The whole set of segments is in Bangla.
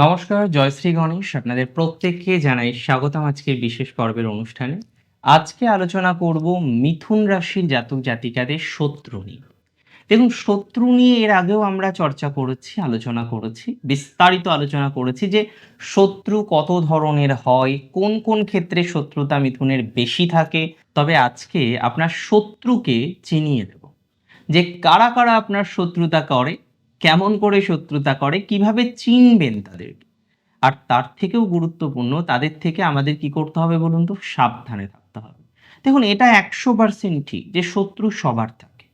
নমস্কার জয়শ্রী গণেশ। আপনাদের প্রত্যেককে জানাই স্বাগতম আজকের বিশেষ পর্বের অনুষ্ঠানে। আজকে আলোচনা করব মিথুন রাশির জাতক জাতিকাদের শত্রু নিয়ে। দেখুন, শত্রু নিয়ে এর আগেও আমরা চর্চা করেছি, আলোচনা করেছি, বিস্তারিত আলোচনা করেছি যে শত্রু কত ধরনের হয়, কোন কোন ক্ষেত্রে শত্রুতা মিথুনের বেশি থাকে। তবে আজকে আপনার শত্রুকে চিনিয়ে দেব যে কারা কারা আপনার শত্রুতা করে কেমন করে শত্রুতা করে, কীভাবে চিনবেন তাদেরকে? আর তার থেকেও গুরুত্বপূর্ণ, তাদের থেকে আমাদের কি করতে হবে বলুন তো? সাবধানে থাকতে হবে। দেখুন, এটা একশো পার্সেন্ট ঠিক যে শত্রু সবার থাকে।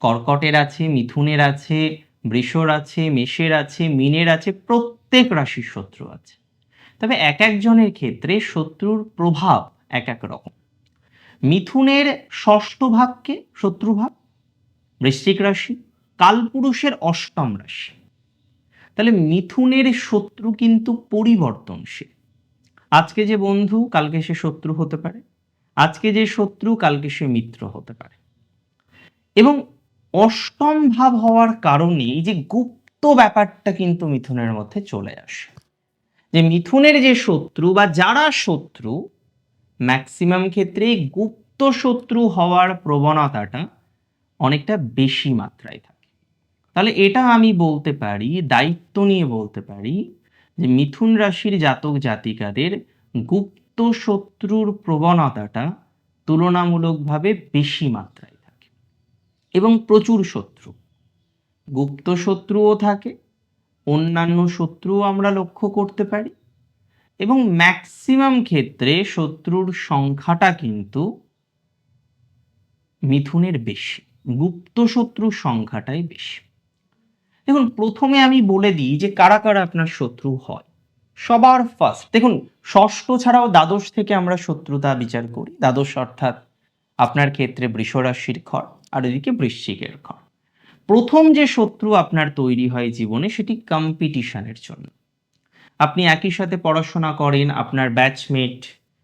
কর্কটের আছে, মিথুনের আছে, বৃষর আছে, মেষের আছে, মিনের আছে, প্রত্যেক রাশির শত্রু আছে। তবে এক একজনের ক্ষেত্রে শত্রুর প্রভাব এক এক রকম। মিথুনের ষষ্ঠ ভাগকে শত্রুভাব বৃশ্চিক রাশি কালপুরুষের অষ্টম রাশি। তাহলে মিথুনের শত্রু কিন্তু পরিবর্তনশীল। আজকে যে বন্ধু, কালকে সে শত্রু হতে পারে। আজকে যে শত্রু, কালকে সে মিত্র হতে পারে। এবং অষ্টম ভাব হওয়ার কারণে এই যে গুপ্ত ব্যাপারটা কিন্তু মিথুনের মধ্যে চলে আসে। যে মিথুনের যে শত্রু বা যারা শত্রু, ম্যাক্সিমাম ক্ষেত্রে গুপ্ত শত্রু হওয়ার প্রবণতাটা অনেকটা বেশি মাত্রায় থাকে। তাহলে এটা আমি বলতে পারি, দায়িত্ব নিয়ে বলতে পারি যে মিথুন রাশির জাতক জাতিকাদের গুপ্ত শত্রুর প্রবণতাটা তুলনামূলকভাবে বেশি মাত্রায় থাকে এবং প্রচুর শত্রু। গুপ্ত শত্রুও থাকে, অন্যান্য শত্রুও আমরা লক্ষ্য করতে পারি এবং ম্যাক্সিমাম ক্ষেত্রে শত্রুর সংখ্যাটা কিন্তু মিথুনের বেশি, গুপ্ত শত্রুর সংখ্যাটাই বেশি। দেখুন, প্রথমে আমি বলে দিই যে কারা কারা আপনার শত্রু হয়। সবার ফার্স্ট দেখুন, ষষ্ঠ ছাড়াও দ্বাদশ থেকে আমরা শত্রুতা বিচার করি। দ্বাদশ অর্থাৎ আপনার ক্ষেত্রে বৃষরাশির ঘর, আর ওইদিকে বৃশ্চিকের ঘর। প্রথম যে শত্রু আপনার তৈরি হয় জীবনে, সেটি কম্পিটিশনের জন্য। আপনি একই সাথে পড়াশোনা করেন, আপনার ব্যাচমেট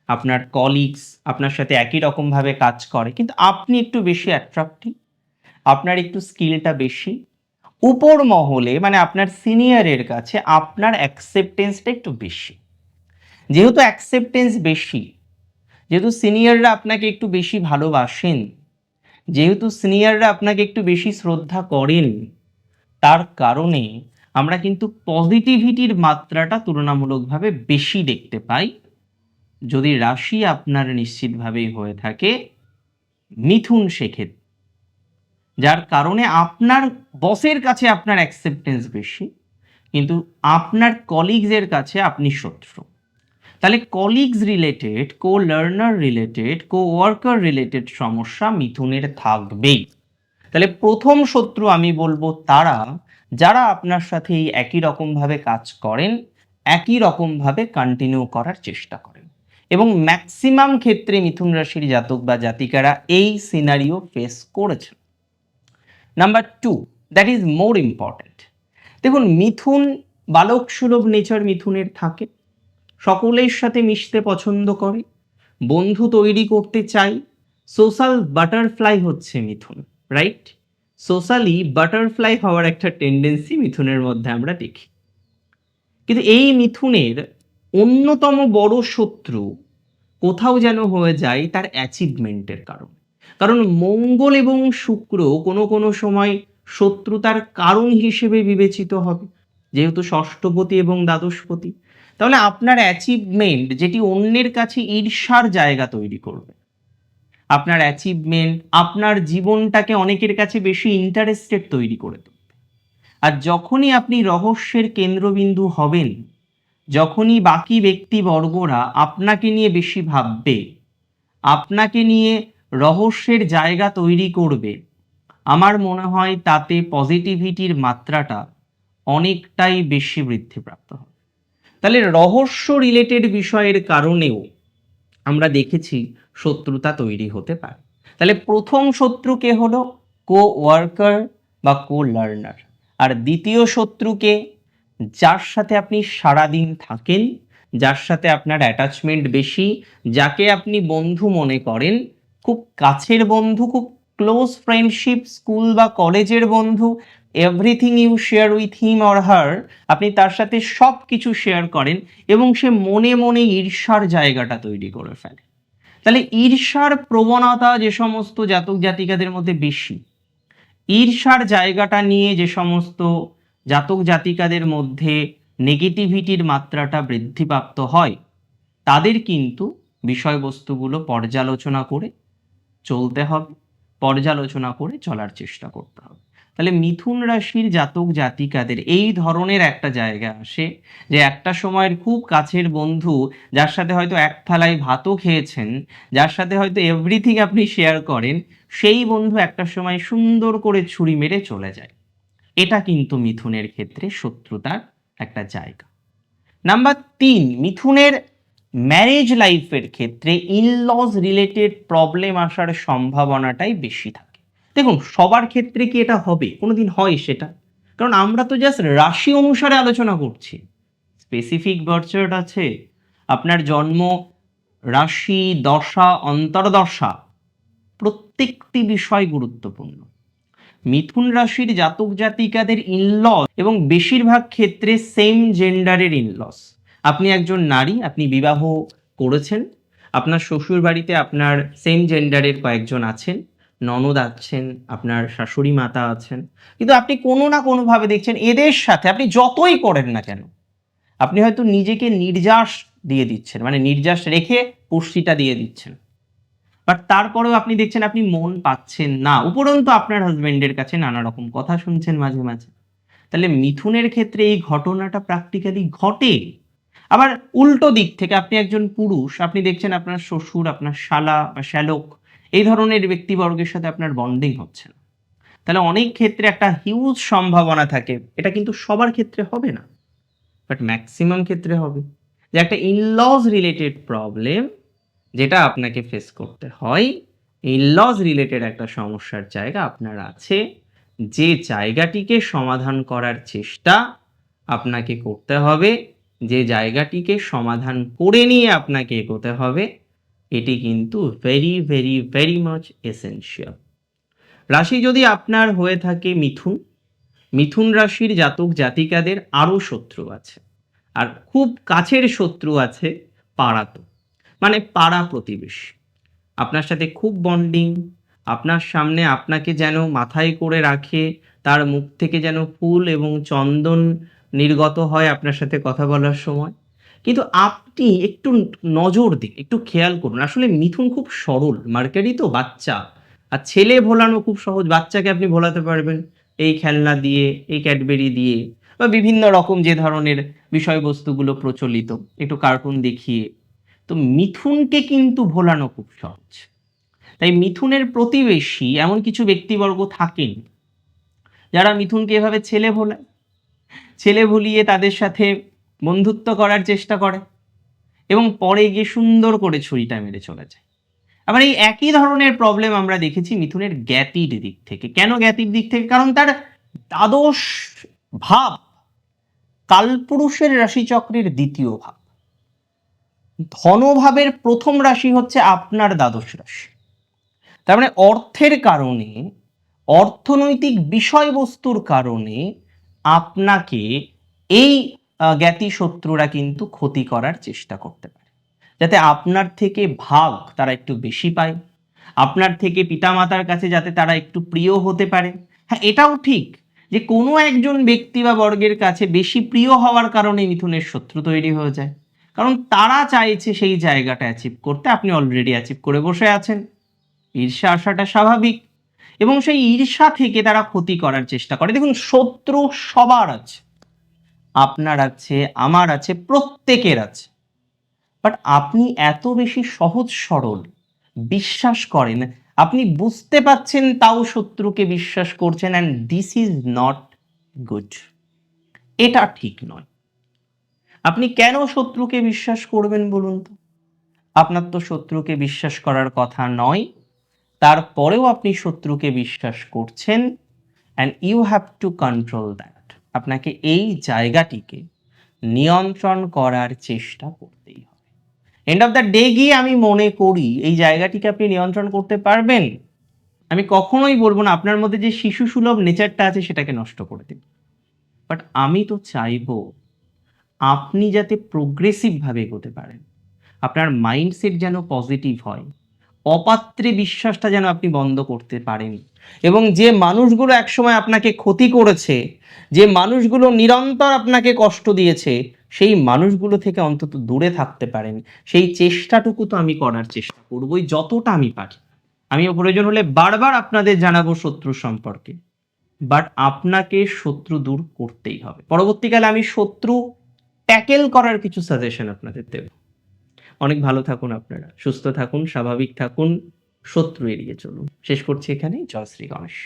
আপনার কলিগস আপনার সাথে একই রকমভাবে কাজ করে, কিন্তু আপনি একটু বেশি অ্যাট্রাক্টিভ আপনার একটু স্কিলটা বেশি উপর মহলে মানে আপনার সিনিয়রের কাছে আপনার অ্যাকসেপ্টেন্সটা একটু বেশি। যেহেতু অ্যাকসেপ্টেন্স বেশি, যেহেতু সিনিয়ররা আপনাকে একটু বেশি ভালোবাসেন, যেহেতু সিনিয়ররা আপনাকে একটু বেশি শ্রদ্ধা করেন, তার কারণে আমরা কিন্তু পজিটিভিটির মাত্রাটা তুলনামূলকভাবে বেশি দেখতে পাই। যদি রাশি আপনার নিশ্চিতভাবেই হয়ে থাকে, মিথুন সেক্ষেত্রে। যার কারণে আপনার বসের কাছে আপনার অ্যাকসেপ্টেন্স বেশি, কিন্তু আপনার কলিগসের কাছে আপনি শত্রু। তাহলে colleagues related co learner related co worker related সমস্যা মিথুনের থাকবেই। তাহলে প্রথম শত্রু আমি বলব তারা, যারা আপনার সাথে এই একই রকমভাবে কাজ করেন, একই রকমভাবে কন্টিনিউ করার চেষ্টা করেন। এবং ম্যাক্সিমাম ক্ষেত্রে মিথুন রাশির জাতক বা জাতিকারা এই সিনারিও ফেস করেছেন। Number two that is more important দেখুন, মিথুন বালক সুলভ নেচার মিথুনের থাকে। সকলের সাথে মিশতে পছন্দ করে। বন্ধু তৈরি করতে চাই। সোশ্যাল বাটারফ্লাই হচ্ছে মিথুন রাইট সোশ্যালি বাটারফ্লাই হওয়ার একটা টেন্ডেন্সি মিথুনের মধ্যে আমরা দেখি। কিন্তু এই মিথুনের অন্যতম বড় শত্রু কোথাও যেন হয়ে যায় তার অ্যাচিভমেন্টের কারণে। কারণ মঙ্গল এবং শুক্র কোনো কোনো সময় শত্রুতার কারণ হিসেবে বিবেচিত হবে, যেহেতু ষষ্ঠপতি এবং দ্বাদশপতি। তাহলে আপনার অ্যাচিভমেন্ট যেটি অন্যের কাছে ঈর্ষার জায়গা তৈরি করবে। আপনার অ্যাচিভমেন্ট আপনার জীবনটাকে অনেকের কাছে বেশি ইন্টারেস্টেড তৈরি করে দেবে আর যখনই আপনি রহস্যের কেন্দ্রবিন্দু হবেন, যখনই বাকি ব্যক্তিবর্গরা আপনাকে নিয়ে বেশি ভাববে, আপনাকে নিয়ে রহস্যের জায়গা তৈরি করবে। আমার মনে হয় তাতে পজিটিভিটির মাত্রাটা অনেকটাই বেশি বৃদ্ধিপ্রাপ্ত হবে। তাহলে রহস্য রিলেটেড বিষয়ের কারণেও আমরা দেখেছি শত্রুতা তৈরি হতে পারে। তাহলে প্রথম শত্রু কে হলো? কো ওয়ার্কার বা কো লার্নার আর দ্বিতীয় শত্রুকে যার সাথে আপনি সারাদিন থাকেন, যার সাথে আপনার অ্যাটাচমেন্ট বেশি, যাকে আপনি বন্ধু মনে করেন খুব কাছের বন্ধু, খুব ক্লোজ ফ্রেন্ডশিপ স্কুল বা কলেজের বন্ধু everything you share with him or her আপনি তার সাথে সব কিছু শেয়ার করেন এবং সে মনে মনে ঈর্ষার জায়গাটা তৈরি করে ফেলে। তাহলে ঈর্ষার প্রবণতা যে সমস্ত জাতক জাতিকাদের মধ্যে বেশি, ঈর্ষার জায়গাটা নিয়ে যে সমস্ত জাতক জাতিকাদের মধ্যে নেগেটিভিটির মাত্রাটা বৃদ্ধিপ্রাপ্ত হয়, তাদের কিন্তু বিষয়বস্তুগুলো পর্যালোচনা করে চলতে হবে, পর্যালোচনা করে চলার চেষ্টা করতে হবে। তাহলে মিথুন রাশির জাতক জাতিকাদের এই ধরনের একটা জায়গা আসে যে একটা সময়ের খুব কাছের বন্ধু যার সাথে হয়তো এক থালায় ভাতও খেয়েছেন, যার সাথে হয়তো এভরিথিং আপনি শেয়ার করেন, সেই বন্ধু একটা সময় সুন্দর করে ছুরি মেরে চলে যায়। এটা কিন্তু মিথুনের ক্ষেত্রে শত্রুতার একটা জায়গা। নাম্বার তিন, মিথুনের ম্যারেজ লাইফের ক্ষেত্রে ইনলজ রিলেটেড প্রবলেম আসার সম্ভাবনাটাই বেশি থাকে। দেখুন, সবার ক্ষেত্রে কি এটা হবে? কোনোদিন হয় সেটা। কারণ আমরা তো জাস্ট রাশি অনুসারে আলোচনা করছি। স্পেসিফিক বার্চার্ট আছে, আপনার জন্ম রাশি, দশা, অন্তর্দশা, প্রত্যেকটি বিষয় গুরুত্বপূর্ণ। মিথুন রাশির জাতক জাতিকাদের ইনলস এবং বেশিরভাগ ক্ষেত্রে সেম জেন্ডারের ইনলস আপনি একজন নারী, আপনি বিবাহ করেছেন, আপনার শ্বশুর বাড়িতে আপনার সেম জেন্ডারের কয়েকজন আছেন, ননদ আছেন, আপনার শাশুড়ি মাতা আছেন, কিন্তু আপনি কোনো না কোনোভাবে দেখছেন এদের সাথে আপনি যতই করেন না কেন, আপনি হয়তো নিজেকে নির্যাস দিয়ে দিচ্ছেন মানে নির্যাস রেখে পুষ্টিটা দিয়ে দিচ্ছেন। বাট তারপরেও আপনি দেখছেন আপনি মন পাচ্ছেন না। উপরন্তু আপনার হাজবেন্ডের কাছে নানা রকম কথা শুনছেন মাঝে মাঝে। তাহলে মিথুনের ক্ষেত্রে এই ঘটনাটা প্র্যাকটিক্যালি ঘটে। আবার উল্টো দিক থেকে আপনি একজন পুরুষ, আপনি দেখছেন আপনার শ্বশুর, আপনার শালা বা শ্যালক, এই ধরনের ব্যক্তিবর্গের সাথে আপনার বন্ডিং হচ্ছে না। তাহলে অনেক ক্ষেত্রে একটা হিউজ সম্ভাবনা থাকে। এটা কিন্তু সবার ক্ষেত্রে হবে না বাট ম্যাক্সিমাম ক্ষেত্রে হবে। যে একটা ইনলজ রিলেটেড প্রবলেম যেটা আপনাকে ফেস করতে হয় ইনলজ রিলেটেড একটা সমস্যার জায়গা আপনার আছে, যে জায়গাটিকে সমাধান করার চেষ্টা আপনাকে করতে হবে। যে জায়গাটিকে সমাধান করে নিয়ে আপনাকে এগোতে হবে, এটি কিন্তু very very very much essential রাশি যদি আপনার হয়ে থাকে মিথুন মিথুন রাশির জাতক জাতিকাদের আরও শত্রু আছে, আর খুব কাছের শত্রু আছে পাড়াতো মানে পাড়া প্রতিবেশী। আপনার সাথে খুব বন্ডিং আপনার সামনে আপনাকে যেন মাথায় করে রাখে, তার মুখ থেকে যেন ফুল এবং চন্দন নির্গত হয় আপনার সাথে কথা বলার সময়। কিন্তু আপনি একটু নজর দিন, একটু খেয়াল করুন। আসলে মিথুন খুব সরল মার্কেটই তো বাচ্চা। আর ছেলে ভোলানো খুব সহজ, বাচ্চাকে আপনি ভোলাতে পারবেন এই খেলনা দিয়ে, এই ক্যাডবেরি দিয়ে বা বিভিন্ন রকম যে ধরনের বিষয়বস্তুগুলো প্রচলিত, একটু কার্টুন দেখিয়ে। তো মিথুনকে কিন্তু ভোলানো খুব সহজ। তাই মিথুনের প্রতিবেশী এমন কিছু ব্যক্তিবর্গ থাকেন, যারা মিথুনকে এভাবে ছেলে ভোলায় ছেলে ভুলিয়ে তাদের সাথে বন্ধুত্ব করার চেষ্টা করে এবং পরে গিয়ে সুন্দর করে ছুরিটা মেরে চলে যায়। আবার এই একই ধরনের প্রবলেম আমরা দেখেছি মিথুনের জ্ঞাতির দিক থেকে। কেন জ্ঞাতির দিক থেকে? কারণ তার দ্বাদশ ভাব কালপুরুষের রাশিচক্রের দ্বিতীয় ভাব। ধনভাবের প্রথম রাশি হচ্ছে আপনার দ্বাদশ রাশি। তার মানে অর্থের কারণে, অর্থনৈতিক বিষয়বস্তুর কারণে আপনাকে এই জ্ঞাতি শত্রুরা কিন্তু ক্ষতি করার চেষ্টা করতে পারে। যাতে আপনার থেকে ভাগ তারা একটু বেশি পায়। আপনার থেকে পিতামাতার কাছে যাতে তারা একটু প্রিয় হতে পারে। হ্যাঁ এটাও ঠিক যে কোনো একজন ব্যক্তি বা বর্গের কাছে বেশি প্রিয় হওয়ার কারণে মিথুনের শত্রু তৈরি হয়ে যায়। কারণ তারা চাইছে সেই জায়গাটা অ্যাচিভ করতে। আপনি অলরেডি অ্যাচিভ করে বসে আছেন। ঈর্ষা আসাটা স্বাভাবিক। এবং সেই ঈর্ষা থেকে তারা ক্ষতি করার চেষ্টা করে। দেখুন, শত্রু সবার আছে। আপনার আছে, আমার আছে, প্রত্যেকের আছে। বাট আপনি এত বেশি সহজ সরল, বিশ্বাস করেন, আপনি বুঝতে পাচ্ছেন তাও শত্রুকে বিশ্বাস করছেন and this is not good এটা ঠিক নয়। আপনি কেন শত্রুকে বিশ্বাস করবেন বলুন তো? আপনার তো শত্রুকে বিশ্বাস করার কথা নয়। তারপরেও আপনি শত্রুকে বিশ্বাস করছেন and you have to control that আপনাকে এই জায়গাটিকে নিয়ন্ত্রণ করার চেষ্টা করতেই হবে। এন্ড অফ দ্য ডে গিয়ে আমি মনে করি, এই জায়গাটিকে আপনি নিয়ন্ত্রণ করতে পারবেন। আমি কখনোই বলব না, আপনার মধ্যে যে শিশু সুলভ নেচারটা আছে সেটাকে নষ্ট করে দিন। বাট আমি তো চাইব, আপনি যাতে প্রোগ্রেসিভভাবে এগোতে পারেন। আপনার মাইন্ডসেট যেন পজিটিভ হয়। অপাত্রে বিশ্বাসটা যেন আপনি বন্ধ করতে পারেন। এবং যে মানুষগুলো একসময় আপনাকে ক্ষতি করেছে, যে মানুষগুলো নিরন্তর আপনাকে কষ্ট দিয়েছে, সেই মানুষগুলো থেকে অন্তত দূরে থাকতে পারেন। সেই চেষ্টাটুকু তো আমি করার চেষ্টা করবই, যতটা আমি পারি। আমি প্রয়োজন হলে বারবার আপনাদের জানাব শত্রু সম্পর্কে। বাট আপনাকে শত্রু দূর করতেই হবে। পরবর্তীকালে আমি শত্রু ট্যাকেল করার কিছু সাজেশন আপনাদের দেব। অনেক ভালো থাকুন আপনারা। সুস্থ থাকুন, স্বাভাবিক থাকুন, শত্রু এড়িয়ে চলুন। শেষ করছি এখানে জয় শ্রী গণেশ।